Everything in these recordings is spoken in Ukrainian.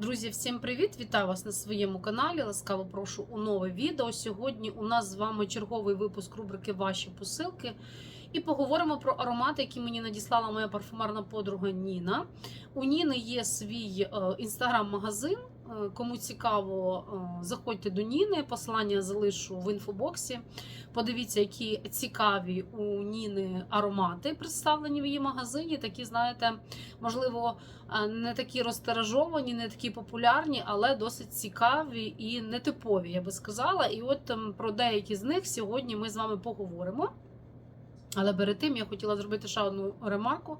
Друзі, всім привіт! Вітаю вас на своєму каналі. Ласкаво прошу у нове відео. Сьогодні у нас з вами черговий випуск рубрики Ваші посилки. І поговоримо про аромати, які мені надіслала моя парфумерна подруга Ніна. У Ніни є свій е, інстаграм-магазин. Е, Кому цікаво, е, заходьте до Ніни. Посилання залишу в інфобоксі. Подивіться, які цікаві у Ніни аромати представлені в її магазині. Такі, знаєте, можливо, е, не такі розтиражовані, не такі популярні, але досить цікаві і нетипові, я би сказала. І от ем, про деякі з них сьогодні ми з вами поговоримо. Але перед тим я хотіла зробити ще одну ремарку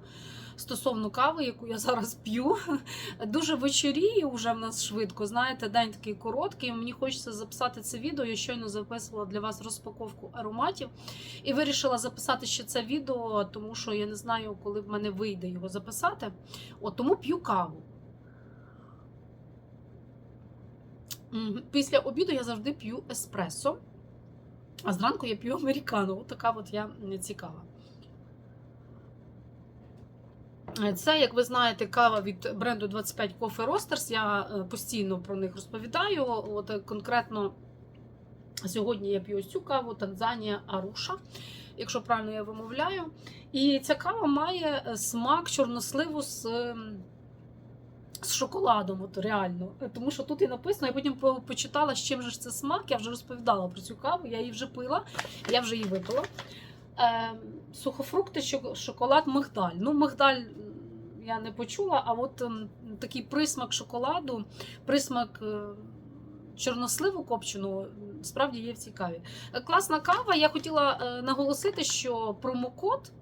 стосовно кави, яку я зараз п'ю. Дуже вечоріє вже в нас швидко. Знаєте, день такий короткий. Мені хочеться записати це відео. Я щойно записувала для вас розпаковку ароматів і вирішила записати ще це відео, тому що я не знаю, коли в мене вийде його записати. От тому п'ю каву. Після обіду я завжди п'ю еспресо. А зранку я п'ю американо. От така от я цікава. Це, як ви знаєте, кава від бренду 25 Coffee Roasters. Я е, постійно про них розповідаю. От е, конкретно сьогодні я п'ю ось цю каву Танзанія Аруша, якщо правильно я вимовляю. І ця кава має е, смак чорносливу з. з шоколадом, от реально. Тому що тут і написано, я потім почитала, з чим же це смак. Я вже розповідала про цю каву, я її вже пила, я вже її випила. Е, сухофрукти, шоколад, мигдаль. Ну, мигдаль я не почула, а от ем, такий присмак шоколаду, присмак е, чорносливу копченого справді є в цій каві. Е, Класна кава. Я хотіла е, наголосити, що промокод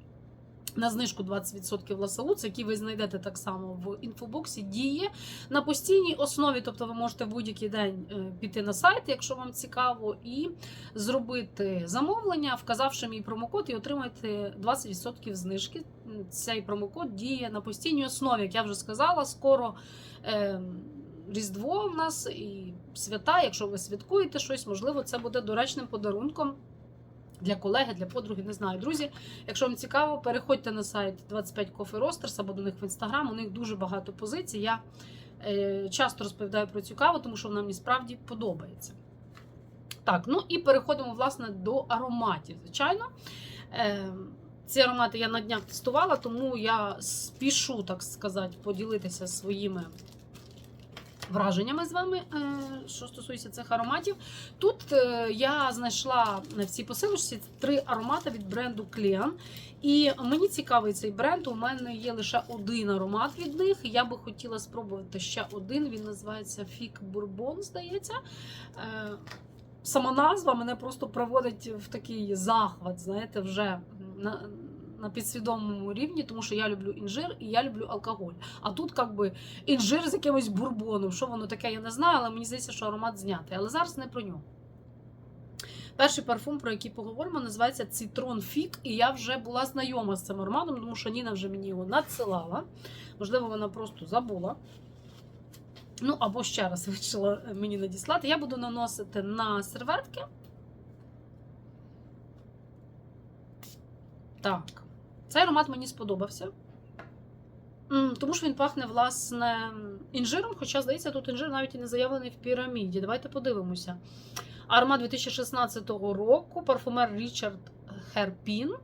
на знижку 20% Ласауц, який ви знайдете так само в інфобоксі, діє на постійній основі. Тобто ви можете в будь-який день е, піти на сайт, якщо вам цікаво, і зробити замовлення, вказавши мій промокод, і отримаєте 20% знижки. Цей промокод діє на постійній основі, як я вже сказала, скоро. Е, Різдво в нас і свята, якщо ви святкуєте щось, можливо, це буде доречним подарунком для колеги, для подруги, не знаю. Друзі, якщо вам цікаво, переходьте на сайт 25 Coffee Roasters або до них в інстаграм. У них дуже багато позицій. Я е, часто розповідаю про цю каву, тому що вона мені справді подобається. Так, ну і переходимо власне до ароматів. Звичайно. Е, ці аромати я на днях тестувала, тому я спішу, так сказати, поділитися своїми враженнями з вами, е, що стосується цих ароматів. Тут е, я знайшла в цій посилочці три аромати від бренду Кліан. І мені цікавий цей бренд. У мене є лише один аромат від них. Я би хотіла спробувати ще один. Він називається Фік Бурбон, здається. Е, Сама назва мене просто приводить в такий захват, знаєте, вже на, підсвідомому рівні, тому що я люблю інжир і я люблю алкоголь. А тут, як би, інжир з якимось бурбоном. Що воно таке, я не знаю, але мені здається, що аромат знятий. Але зараз не про нього. Перший парфум, про який поговоримо, називається Цитрон Фік. І я вже була знайома з цим ароматом, тому що Ніна вже мені його надсилала. Можливо, вона просто забула. Ну, або ще раз вирішила мені надіслати. Я буду наносити на серветки. Так. Цей аромат мені сподобався. Тому що він пахне, власне, інжиром, хоча, здається, тут інжир навіть і не заявлений в піраміді. Давайте подивимося. Аромат 2016 року, парфумер Річард Херпін.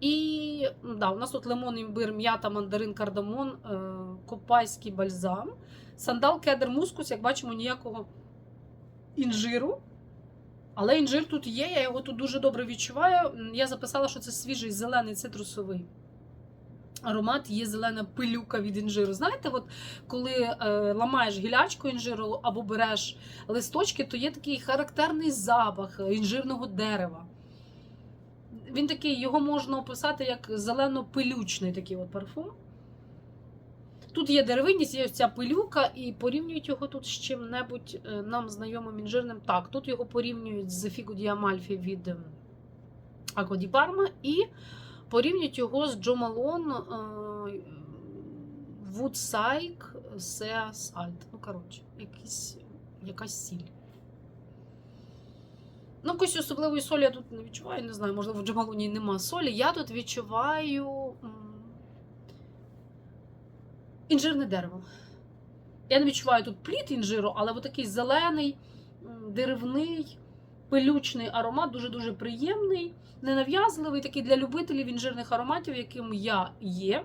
І да, у нас тут лимон, імбир, м'ята, мандарин, кардамон, е, копайський бальзам, сандал, кедр, мускус, як бачимо, ніякого інжиру. Але інжир тут є, я його тут дуже добре відчуваю. Я записала, що це свіжий зелений цитрусовий аромат, є зелена пилюка від інжиру. Знаєте, от коли е, ламаєш гілячку інжиру або береш листочки, то є такий характерний запах е, інжирного дерева. Він такий, його можна описати як зелено-пилючний такий от парфум. Тут є деревинність, є ось ця пилюка, і порівнюють його тут з чим-небудь е, нам знайомим інжирним. Так, тут його порівнюють з Фіго Діамальфі від ем, Аква Парма і порівнюють його з Джо Малон Вудсайк Сеа Сальт. Ну, коротше, якісь, якась сіль. Ну, якоїсь особливої солі я тут не відчуваю, не знаю, можливо, в Джамалоні нема солі. Я тут відчуваю інжирне дерево. Я не відчуваю тут плід інжиру, але такий зелений, деревний, пилючний аромат, дуже-дуже приємний, ненав'язливий, такий для любителів інжирних ароматів, яким я є.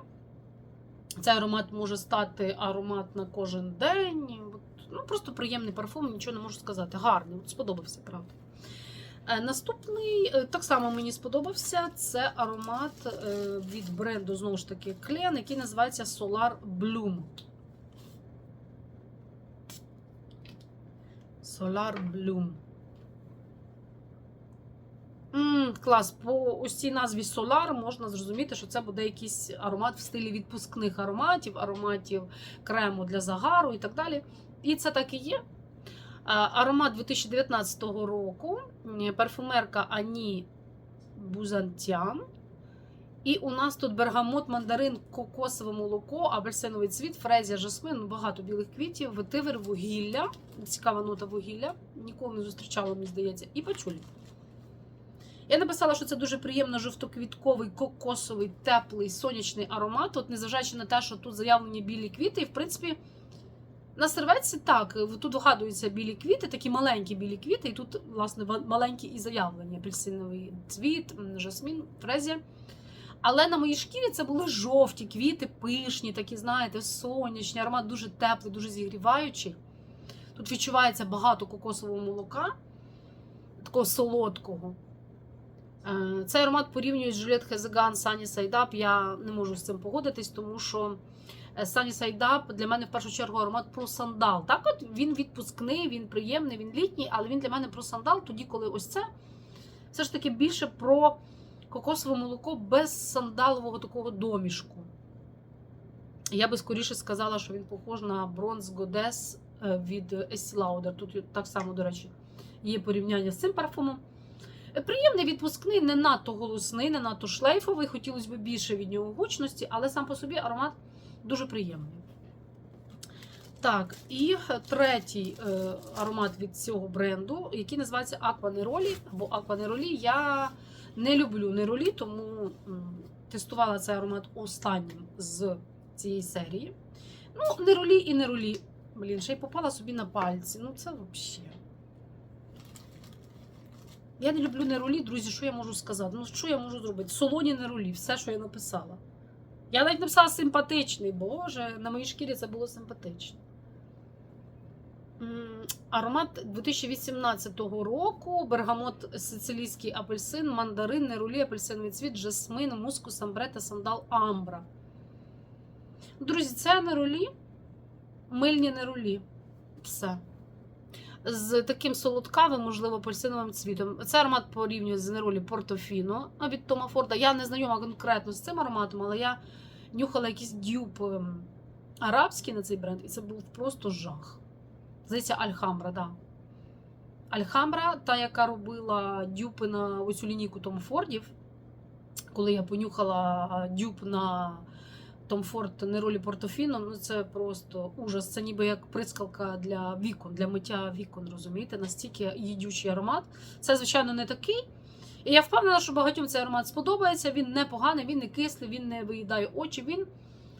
Цей аромат може стати аромат на кожен день. Ну, просто приємний парфум, нічого не можу сказати. Гарний, сподобався, правда. Е, Наступний е, так само мені сподобався. Це аромат е, від бренду, знову ж таки, Клен, який називається Solar Bloom. Solar Bloom. м клас, по ось цій назві Solar можна зрозуміти, що це буде якийсь аромат в стилі відпускних ароматів, ароматів крему для загару і так далі. І це так і є. Аромат 2019 року, парфумерка Ані Бузантян. І у нас тут бергамот, мандарин, кокосове молоко, апельсиновий цвіт, фрезія, жасмин, ну, багато білих квітів, ветивер, вугілля. Цікава нота вугілля. Ніколи не зустрічала, мені здається, і пачулі. Я написала, що це дуже приємно жовтоквітковий, кокосовий, теплий, сонячний аромат. От, незважаючи на те, що тут заявлені білі квіти, і в принципі. На серветці так, тут вгадуються білі квіти, такі маленькі білі квіти, і тут, власне, маленькі і заявлені апельсиновий цвіт, жасмін, фрезія. Але на моїй шкірі це були жовті квіти, пишні, такі, знаєте, сонячні, аромат дуже теплий, дуже зігріваючий. Тут відчувається багато кокосового молока, такого солодкого. Е, Цей аромат порівнюють з Juliette Хезеган, Side Up. Я не можу з цим погодитись, тому що е, Sunny Side Up для мене в першу чергу аромат про сандал. Так, от він відпускний, він приємний, він літній, але він для мене про сандал, тоді, коли ось це все ж таки більше про кокосове молоко без сандалового такого домішку. Я би скоріше сказала, що він похож на Бронз е, від Estee Lauder. Тут так само, до речі, є порівняння з цим парфумом. Приємний відпускний, не надто голосний, не надто шлейфовий. Хотілося б більше від нього гучності, але сам по собі аромат дуже приємний. Так, і третій е, аромат від цього бренду, який називається Neroli або Aqua Я не люблю неролі, тому м, тестувала цей аромат останнім з цієї серії. Ну, неролі і неролі. Блін, ще й попала собі на пальці. Ну, це взагалі. Я не люблю неролі, друзі, що я можу сказати? Ну, що я можу зробити? Солоні неролі, все, що я написала. Я навіть написала симпатичний, боже, на моїй шкірі це було симпатично. Аромат 2018 року, бергамот, сицилійський апельсин, мандарин, нерулі, апельсиновий цвіт, жасмин, мускус, амбре та сандал амбра. Друзі, це нерулі, мильні нерулі. Все. З таким солодкавим, можливо, апельсиновим цвітом. Це аромат порівнює з неролі Портофіно від Тома Форда. Я не знайома конкретно з цим ароматом, але я нюхала якийсь дюб ем, арабський на цей бренд, і це був просто жах. Здається, Альхамбра. Да. Альхамбра, та, яка робила дюпи на оцю лінійку Том Фордів. Коли я понюхала дюб на Том Форд Неролі Портофіно, ну це просто ужас. Це ніби як прискалка для вікон, для миття вікон, розумієте? Настільки їдючий аромат. Це, звичайно, не такий. І я впевнена, що багатьом цей аромат сподобається. Він не поганий, він не кислий, він не виїдає очі, він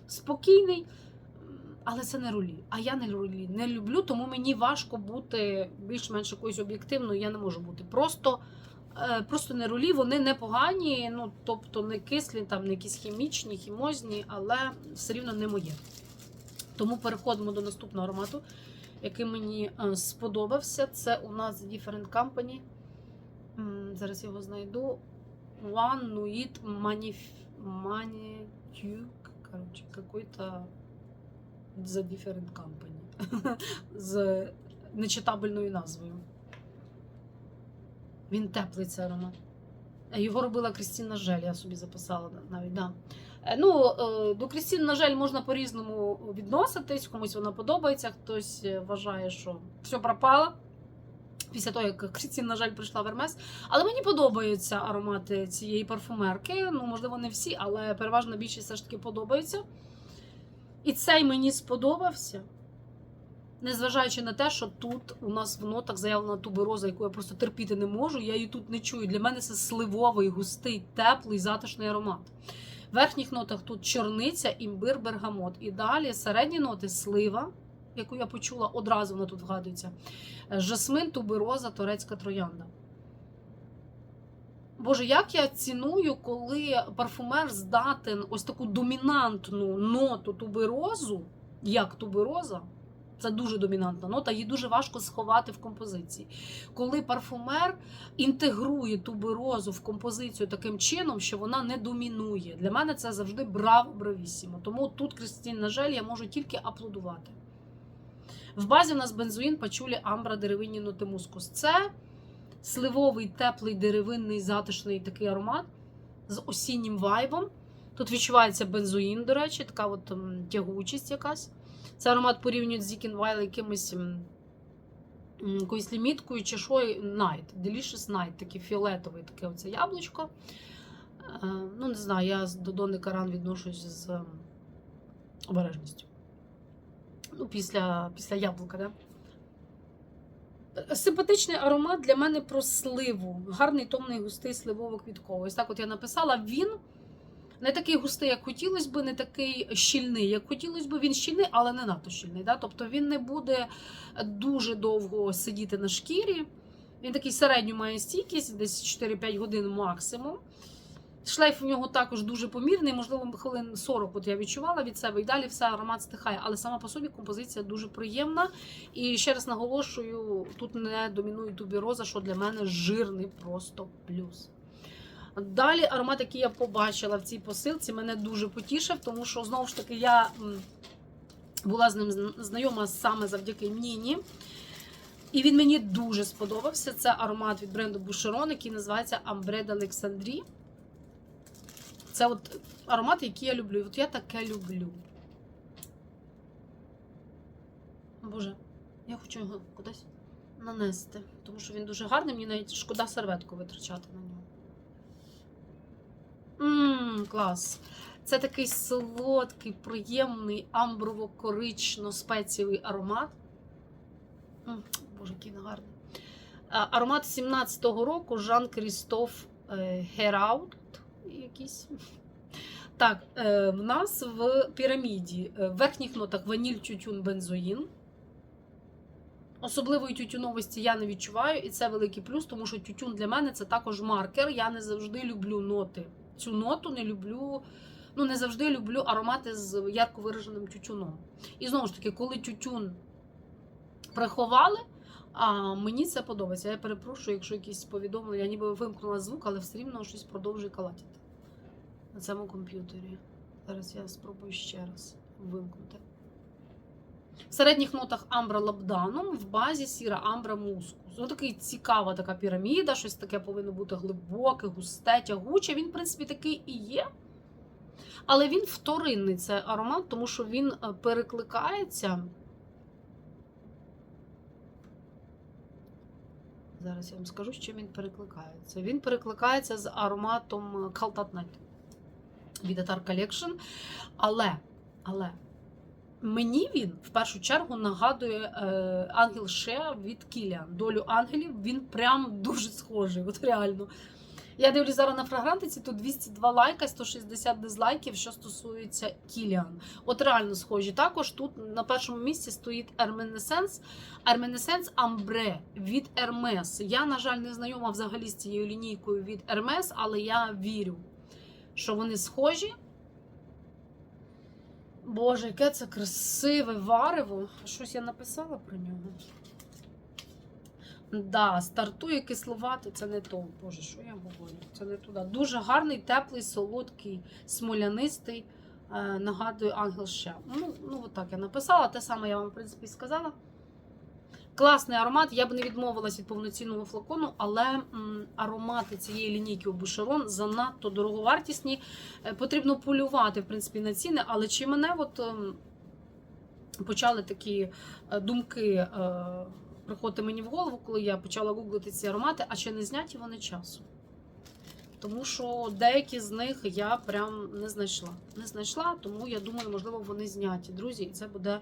спокійний. Але це не рулі. А я не рулі не люблю, тому мені важко бути більш-менш якоюсь об'єктивною. Я не можу бути. Просто просто не рулі, вони не погані, ну тобто не кислі, там не якісь хімічні, хімозні, але все рівно не моє. Тому переходимо до наступного аромату, який мені е, сподобався. Це у нас Different Company. Зараз його знайду. One Nuit. Manicure. Короче, какой-то The Different Company. З нечитабельною назвою. Він теплий цей аромат. Е, Його робила Крістіна Жель, я собі записала навіть. Да. Е, Ну, е, до Крістіни Жель можна по-різному відноситись, комусь вона подобається, хтось вважає, що все пропало. Після того, як Крістіна Жель прийшла в Ермес. Але мені подобаються аромати цієї парфумерки. Ну, можливо, не всі, але переважна більшість все ж таки подобаються. І цей мені сподобався. Незважаючи на те, що тут у нас в нотах заявлена тубероза, яку я просто терпіти не можу, я її тут не чую. Для мене це сливовий, густий, теплий, затишний аромат. В верхніх нотах тут чорниця, імбир, бергамот. І далі середні ноти слива, яку я почула, одразу вона тут вгадується. Е, Жасмин, тубероза, турецька троянда. Боже, як я ціную, коли парфумер здатен ось таку домінантну ноту туберозу, як тубероза, це дуже домінантна нота, її дуже важко сховати в композиції. Коли парфумер інтегрує туберозу в композицію таким чином, що вона не домінує. Для мене це завжди браво бравісімо. Тому тут Кристін Нажель я можу тільки аплодувати. В базі у нас бензоїн, пачулі, амбра, деревинні ноти мускус. Це сливовий, теплий, деревинний, затишний такий аромат з осіннім вайбом. Тут відчувається бензоїн, до речі, така от тягучість якась. Це аромат порівнюють з Зікінвайл якимось якоюсь ліміткою чи що. Night. Delicious Night, такий фіолетовий, таке оце яблучко. Е, ну, не знаю, я до Дони Каран відношусь з обережністю. Ну, після, після яблука, да? Симпатичний аромат для мене про сливу. Гарний, томний, густий сливово-квітковий. Ось так от я написала. Він не такий густий, як хотілося б, не такий щільний, як хотілося б. Він щільний, але не надто щільний. Да? Тобто він не буде дуже довго сидіти на шкірі. Він такий середню має стійкість, десь 4-5 годин максимум. Шлейф у нього також дуже помірний, можливо, хвилин 40 от я відчувала від себе, і далі все аромат стихає. Але сама по собі композиція дуже приємна. І ще раз наголошую, тут не домінує тубіроза, що для мене жирний просто плюс. Далі аромат, який я побачила в цій посилці, мене дуже потішив, тому що знову ж таки я була з ним знайома саме завдяки Ніні. І він мені дуже сподобався. Це аромат від бренду Boucheron, який називається Ambre d'Alexandrie. Це от аромат, який я люблю. І от я таке люблю. Боже, я хочу його кудись нанести, тому що він дуже гарний, мені навіть шкода серветку витрачати на нього. Ммм, клас. Це такий солодкий, приємний, амброво-корично-спецієвий аромат. М, Боже, який гарний. Аромат 17-го року Жан Крістоф е, Гераут. Якийсь. Так, е, в нас в піраміді е, в верхніх нотах ваніль, тютюн, бензоїн. Особливої тютюновості я не відчуваю, і це великий плюс, тому що тютюн для мене це також маркер. Я не завжди люблю ноти. Цю ноту не люблю, ну не завжди люблю аромати з ярко вираженим тютюном. І знову ж таки, коли тютюн приховали, а мені це подобається. Я перепрошую, якщо якісь повідомлення, я ніби вимкнула звук, але все рівно щось продовжує калатити на цьому комп'ютері. Зараз я спробую ще раз вимкнути. В середніх нотах амбра лабданом, в базі сіра амбра мускус. Ну, такий цікава така піраміда, щось таке повинно бути глибоке, густе, тягуче. Він, в принципі, такий і є. Але він вторинний це аромат, тому що він е, перекликається. Зараз я вам скажу, з чим він перекликається. Він перекликається з ароматом Калтатнет від Atar Collection. Але, але мені він в першу чергу нагадує е, Ангел Ше від Кіліан. Долю ангелів він прям дуже схожий. От реально. Я дивлюсь зараз на фрагрантиці, тут 202 лайка, 160 дизлайків, що стосується Кіліан. От реально схожі. Також тут на першому місці стоїть Hermescence, Hermescence Ambre від Hermes. Я, на жаль, не знайома взагалі з цією лінійкою від Hermes, але я вірю, що вони схожі. Боже, яке це красиве варево. Щось я написала про нього. Да, стартує кисловато, це не то. Боже, що я говорю? Це не туди. Дуже гарний, теплий, солодкий, смолянистий. Е, нагадую, ангел ще. Ну, ну от так я написала. Те саме я вам, в принципі, сказала. Класний аромат. Я б не відмовилась від повноцінного флакону, але аромати цієї лінійки у Бушерон занадто дороговартісні. Е, Потрібно полювати, в принципі, на ціни. Але чи мене от ем, почали такі е, думки е, приходити мені в голову, коли я почала гуглити ці аромати, а чи не зняті вони часу? Тому що деякі з них я прям не знайшла. Не знайшла, тому я думаю, можливо, вони зняті. Друзі, і це буде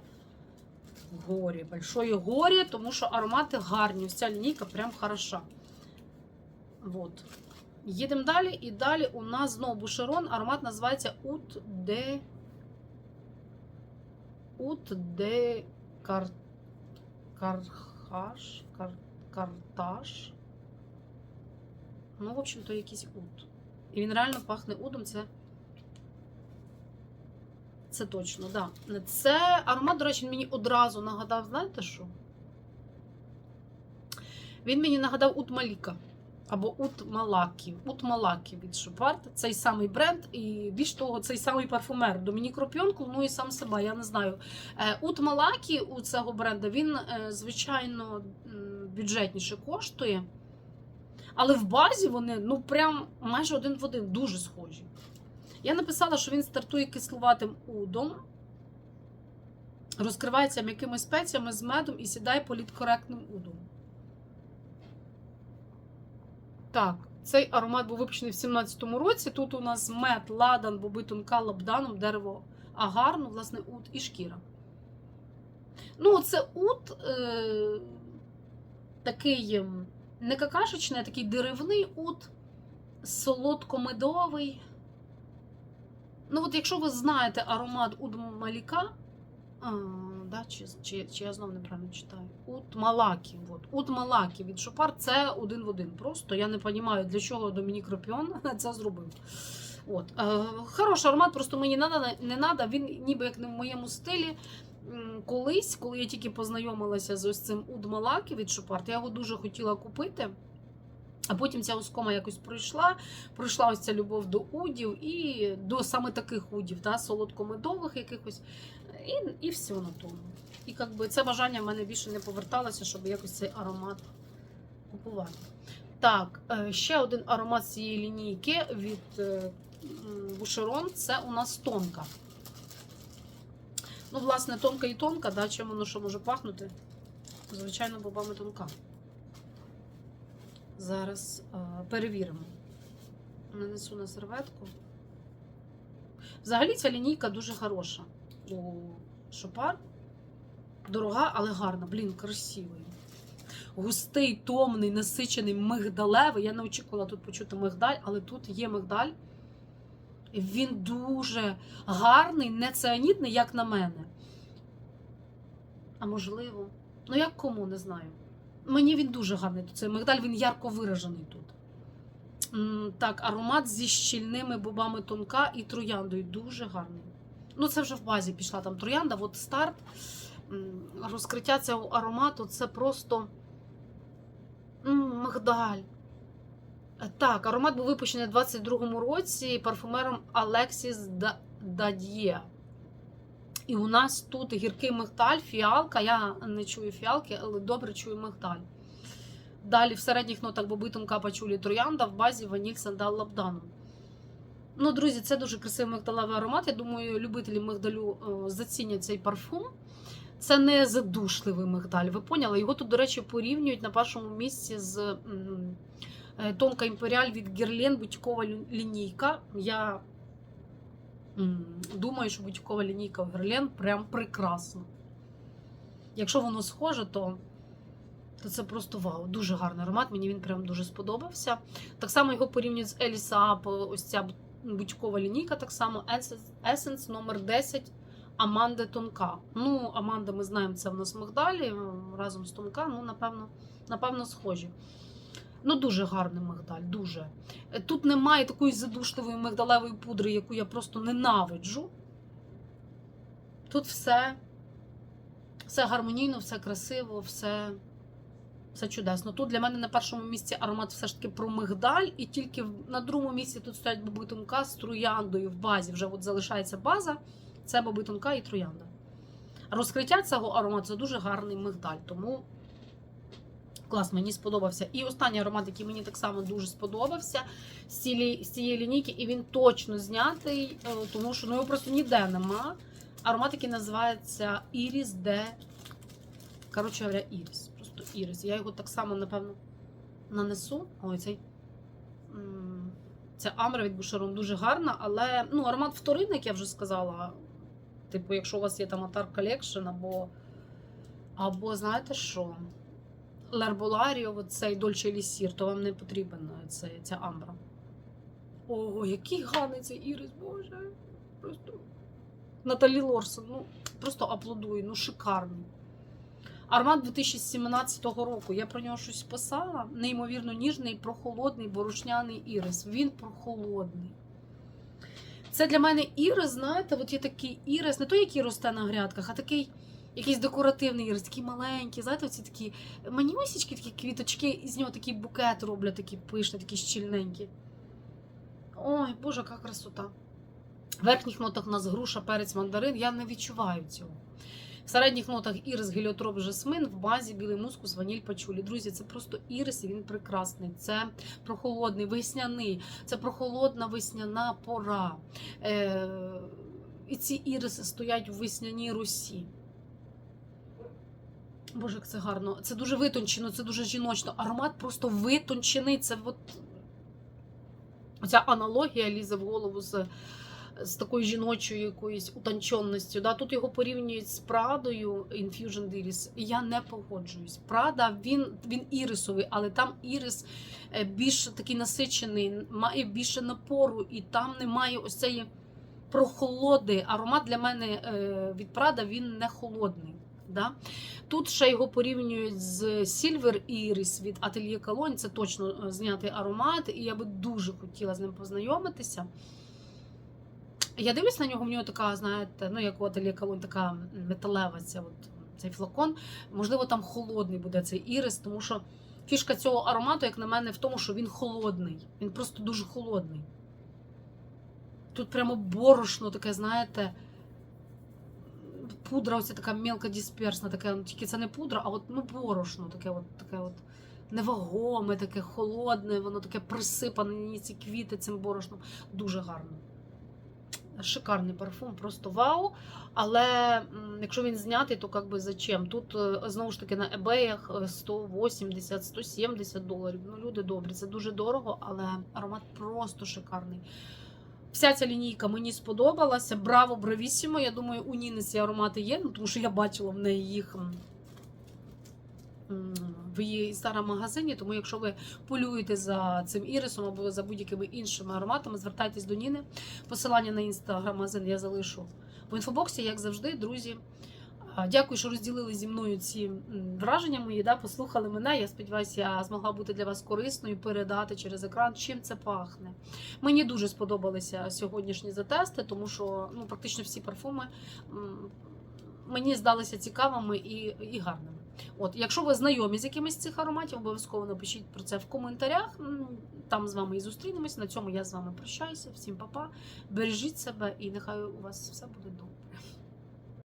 горі. Большое горі, тому що аромати гарні. Ця лінійка прям хороша. Вот. Їдемо далі. І далі у нас знову бушерон. Аромат називається Ут де. Ут де Кар... Кархаш, Кар... Карташ. Ну, в общем-то, якийсь уд. І він реально пахне удом, це. Це точно, так. Да. Це аромат, до речі, мені одразу нагадав, знаєте що? Він мені нагадав Ут Маліка. Або Ут Малакі. Ут Малакі від Шопарт. Цей самий бренд, і більш того, цей самий парфумер. Домінік Ропьонку, ну і сам себе, я не знаю. Е, Ут Малакі у цього бренда, він, е, звичайно, бюджетніше коштує. Але в базі вони ну прям майже один в один, дуже схожі. Я написала, що він стартує кислуватим удом, розкривається м'якими спеціями з медом і сідає політкоректним удом. Так, цей аромат був випущений в 17-му році. Тут у нас мед, ладан, боби тонка лабданом, дерево агарну, власне, ут і шкіра. Ну, це ут е, такий ем, не какашечний, а такий деревний ут, солодко-медовий. Ну, от якщо ви знаєте аромат Уд Маліка, а, да, чи, чи, чи я знову неправильно читаю? Ут Малакі. От. Утмалакі від Шопар це один в один. Просто я не розумію, для чого Домінік Ропіон це зробив. От. Е, хороший аромат, просто мені не треба, він ніби як не в моєму стилі. Колись, коли я тільки познайомилася з ось цим Уд Малакі від Шопарт, я його дуже хотіла купити. А потім ця оскома якось пройшла. Пройшла ось ця любов до удів і до саме таких удів, да, солодкомедових якихось. І, і все на тому. І якби це бажання в мене більше не поверталося, щоб якось цей аромат купувати. Так, е, ще один аромат цієї лінійки від Бушерон це у нас тонка. Ну, власне, тонка і тонка, да, чим воно що може пахнути? Звичайно, бобами тонка. Зараз е, перевіримо. Нанесу на серветку. Взагалі ця лінійка дуже хороша. У Шопар. Дорога, але гарна. Блін, красивий. Густий, томний, насичений, мигдалевий. Я не очікувала тут почути мигдаль, але тут є мигдаль. Він дуже гарний, не цианідний, як на мене. А можливо. Ну, як кому, не знаю. Мені він дуже гарний. Цей мигдаль він ярко виражений тут. Так, аромат зі щільними бобами тонка і трояндою. Дуже гарний. Ну, це вже в базі пішла там троянда. От старт розкриття цього аромату це просто мигдаль. Е, Так, аромат був випущений у 22-му році парфумером Алексіс Да- Дад'є. І у нас тут гіркий мигдаль, фіалка. Я не чую фіалки, але добре чую мигдаль. Далі в середніх нотах боби тонка пачулі троянда, в базі ваніль сандал лабдану. Ну, друзі, це дуже красивий мигдалевий аромат. Я думаю, любителі мигдалю е, зацінять цей парфум. Це не задушливий мигдаль. Ви поняли? Його тут, до речі, порівнюють на першому місці з е, Тонка Імперіаль від Герлен, бутікова лю- лінійка. Я думаю, що бутікова лінійка Герлен прям прекрасна. Якщо воно схоже, то, то це просто вау. Дуже гарний аромат. Мені він прям дуже сподобався. Так само його порівнюють з Еліса Ап, ось ця бутікова лінійка, так само Essence номер 10 Аманди Тонка. Ну, Аманда, ми знаємо, це в нас Мигдалі разом з Тонка, ну, напевно, напевно, схожі. Ну, дуже гарний мигдаль, дуже. Е, Тут немає такої задушливої мигдалевої пудри, яку я просто ненавиджу. Тут все, все гармонійно, все красиво, все, все чудесно. Тут для мене на першому місці аромат все ж таки про мигдаль, і тільки на другому місці тут стоять боби тонка з трояндою в базі. Вже от залишається база, це боби тонка і троянда. Розкриття цього аромату це дуже гарний мигдаль, тому клас, мені сподобався. І останній аромат, який мені так само дуже сподобався з цієї, лінійки, і він точно знятий, е, тому що ну, його просто ніде нема. Аромат, який називається Iris де. Коротше говоря, Iris. Просто Iris. Я його так само, напевно, нанесу. Ой, цей. Ця амбра від Бушерон дуже гарна, але ну, аромат вторинний, як я вже сказала. Типу, якщо у вас є там Attar Collection, або, або знаєте що? Лерболаріо, цей Дольче Лісір, то вам не потрібен е, цей, ця амбра. Ого, який гарний цей ірис, боже. Просто. Наталі Лорсон, ну, просто аплодую, ну шикарний. Аромат 2017 року. Я про нього щось писала. Неймовірно ніжний, прохолодний, борошняний ірис. Він прохолодний. Це для мене ірис, знаєте, от є такий ірис, не той, який росте на грядках, а такий якийсь декоративний ірис, такий маленький, знаєте, оці такі манюсічки, такі квіточки, і з нього такий букет роблять, такий пишний, такий щільненький. Ой, боже, яка красота. В верхніх нотах у нас груша, перець, мандарин. Я не відчуваю цього. В середніх нотах ірис, геліотроп, жасмин, в базі білий мускус, ваніль, пачулі. Друзі, це просто ірис, і він прекрасний. Це прохолодний, весняний, це прохолодна весняна пора. Е, і ці іриси стоять в весняній русі. Боже, як це гарно. Це дуже витончено, це дуже жіночно. Аромат просто витончений. Це от Оця аналогія лізе в голову з, з такою жіночою якоюсь утонченністю. Да? Тут його порівнюють з Прадою Infusion Iris. Я не погоджуюсь. Прада він, він ірисовий, але там ірис е, більш такий насичений, має більше напору, і там немає ось цієї прохолоди. Аромат для мене е, від Прада він не холодний. Да? Тут ще його порівнюють з Silver Iris від Atelier Cologne. Це точно е, знятий аромат, і я би дуже хотіла з ним познайомитися. Я дивлюсь на нього, в нього така, знаєте, ну як у Atelier Cologne, така металева ця, от, цей флакон. Можливо, там холодний буде цей ірис, тому що фішка цього аромату, як на мене, в тому, що він холодний. Він просто дуже холодний. Тут прямо борошно таке, знаєте пудра, ось така мелкодисперсна, таке, ну, тільки це не пудра, а от ну, борошно, таке от, таке от невагоме, таке холодне, воно таке присипане, ці квіти цим борошном. Дуже гарно. Шикарний парфум, просто вау. Але якщо він знятий, то як би зачем? Тут е, знову ж таки на eBay 180-170 доларів. Ну, люди добрі, це дуже дорого, але аромат просто шикарний. Вся ця лінійка мені сподобалася. Браво, бравісімо. Я думаю, у Ніни ці аромати є, ну, тому що я бачила в неї їх в її інстаграм-магазині. Тому, якщо ви полюєте за цим ірисом або за будь-якими іншими ароматами, звертайтесь до Ніни. Посилання на інстаграм-магазин я залишу в інфобоксі, як завжди, друзі. Дякую, що розділили зі мною ці враження мої, да, послухали мене. Я сподіваюся, я змогла бути для вас корисною, передати через екран, чим це пахне. Мені дуже сподобалися сьогоднішні затести, тому що ну, практично всі парфуми мені здалися цікавими і, і гарними. От, якщо ви знайомі з якимись цих ароматів, обов'язково напишіть про це в коментарях. Там з вами і зустрінемось. На цьому я з вами прощаюся. Всім па-па. Бережіть себе і нехай у вас все буде добре.